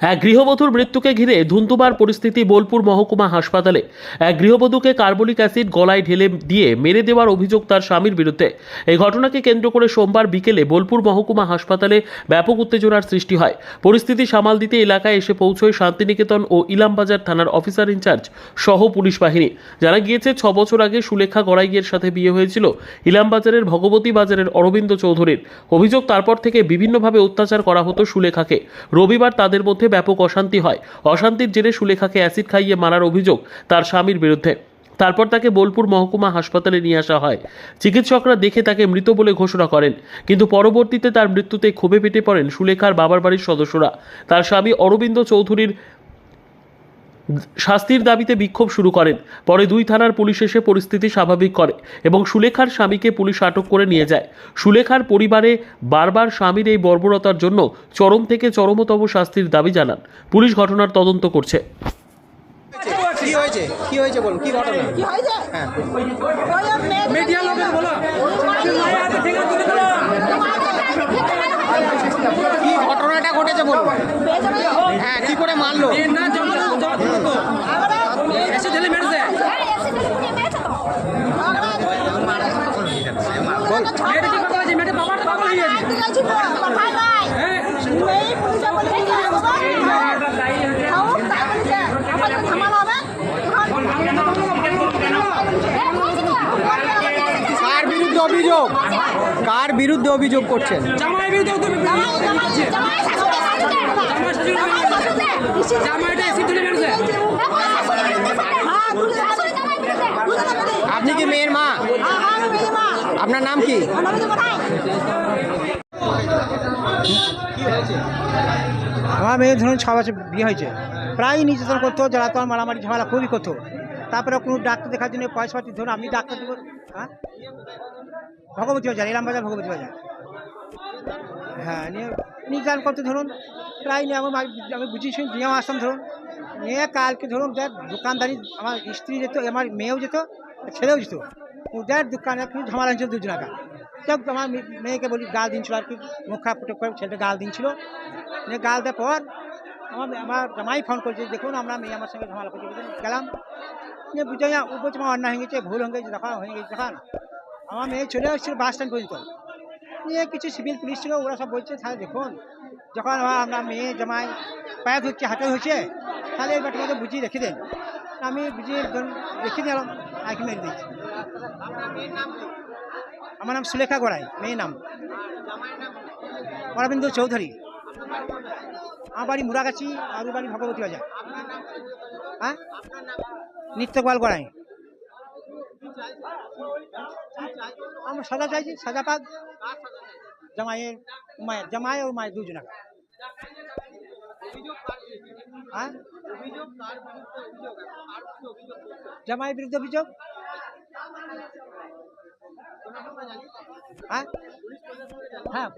এক গৃহবধূর মৃত্যুকে ঘিরে ধুন্ধুমার পরিস্থিতি বোলপুর মহকুমা হাসপাতালে। এক গৃহবধূকে কার্বলিক অ্যাসিড গলায় ঢেলে দিয়ে মেরে দেওয়ার অভিযোগ তার স্বামীর বিরুদ্ধে। এই ঘটনাকে কেন্দ্র করে সোমবার বিকেলে বোলপুর মহকুমা হাসপাতালে ব্যাপক উত্তেজনার সৃষ্টি হয়। পরিস্থিতি সামাল দিতে এলাকায় এসে পৌঁছয় শান্তিনিকেতন ও ইলামবাজার থানার অফিসার ইনচার্জ সহ পুলিশ বাহিনী। জানা গিয়েছে, ছ বছর আগে সুলেখা গড়াইয়ের সাথে বিয়ে হয়েছিল ইলামবাজারের ভগবতী বাজারের অরবিন্দ চৌধুরীর। অভিযোগ তারপর থেকে বিভিন্নভাবে অত্যাচার করা হতো সুলেখাকে। রবিবার তাদের মধ্যে ব্যাপক অশান্তি হয়। অশান্তির জেরে সুলেখাকে অ্যাসিড খাইয়ে মারার অভিযোগ তার স্বামীর বিরুদ্ধে। তারপর তাকে বোলপুর মহকুমা হাসপাতালে নিয়ে আসা হয়। চিকিৎসকরা দেখে তাকে মৃত বলে ঘোষণা করেন। কিন্তু পরবর্তীতে তার মৃত্যুতে ক্ষোভে পেটে পড়েন সুলেখার বাবার বাড়ির সদস্যরা। তার স্বামী অরবিন্দ চৌধুরীর শাস্তির দাবিতে বিক্ষোভ শুরু করেন। পরে দুই থানার পুলিশ এসে পরিস্থিতি স্বাভাবিক করে এবং সুলেখার স্বামীকে পুলিশ আটক করে নিয়ে যায়। সুলেখার পরিবারে বারবার স্বামীর এই বর্বরতার জন্য চরম থেকে চরমতম শাস্তির দাবি জানান। পুলিশ ঘটনার তদন্ত করছে। কি হয়েছে? কি হয়েছে বলুন? কি ঘটনা? কি হয়েছে? হ্যাঁ। মিডিয়া লোকের বলো। কি ঘটনাটা ঘটেছে বলুন? হ্যাঁ কি করে মারলো এসে ঢেলে মেরেছে মেয়েটা কি কথা আছে মেয়েটা বাবাটা পাগল হয়ে গেছে কার বিরুদ্ধে অভিযোগ? কার বিরুদ্ধে অভিযোগ করছেন? জামাই বিরুদ্ধে আপনি কি মেয়ের মা? আপনার নাম কি? আমার মেয়ে ধরুন ছ বছর বিয়ে হয়েছে। প্রায় নির্যাতন করতো জ্বালাতন মারামারি ঝামেলা খুবই করতো। তারপরে কোনো ডাক্তার দেখার জন্য পয়সা পাতি ধরুন আমি ডাক্তার দেবো হ্যাঁ? ভগবতী বাজার, এলাম বাজার, ভগবতী বাজার। হ্যাঁ নিয়ে নির্যাতন করতে, ধরুন। প্রায় নিয়ে আমার আমি বুঝিয়ে শুনে নিয়েও আসতাম ধরুন। নিয়ে কালকে, ধরুন যার দোকানদারি, আমার স্ত্রী যেত, আমার মেয়েও যেত ছেলেও যেত। ওদের দোকানে একটু ঝামেলা হয়েছিল দুজন টাকা যাক আমার মেয়েকে বলি, গাল দিনছিল আর কি, মুখ ফুটে করে ছেলেটা গাল দিনছিল গাল দেওয়ার পর আমার আমার জামাই ফোন করেছে, দেখুন, আমরা মেয়ে আমার সঙ্গে ঝামেলা করছি? গেলাম। বুঝে না ও বলছে, আমার অন্যায় হয়ে গেছে, ভুল হয়ে গেছে তখন হয়ে গেছে তখন আমার মেয়ে চলে আসছিল বাস স্ট্যান্ড পর্যন্ত। নিয়ে কিছু সিভিল পুলিশ ছিল, ওরা সব বলছে, তাহলে দেখুন, যখন আমরা মেয়ে, জামাই পায়ে ধরছে, হাতে হচ্ছে তাহলে এবার তোমাকে বুঝিয়ে রেখে দেন। আমি বুঝিয়ে রেখে দিলাম আঁকি মেরে দিয়েছি। আমার নাম সুলেখা গড়াই, মেয়ের নাম। অরবিন্দ চৌধুরী। আমার বাড়ি মুরাগাছি আর বাড়ি ভগবতী বাজার। হ্যাঁ? নিত্যপাল গড়াই। আমরা সাজা চাইছি, সাজা পাক। জামাইয়ের মায়ের জামাই ও মায়ের দুজনা। হ্যাঁ? জামাইয়ের বিরুদ্ধে অভিযোগ? হ্যাঁ হ্যাঁ।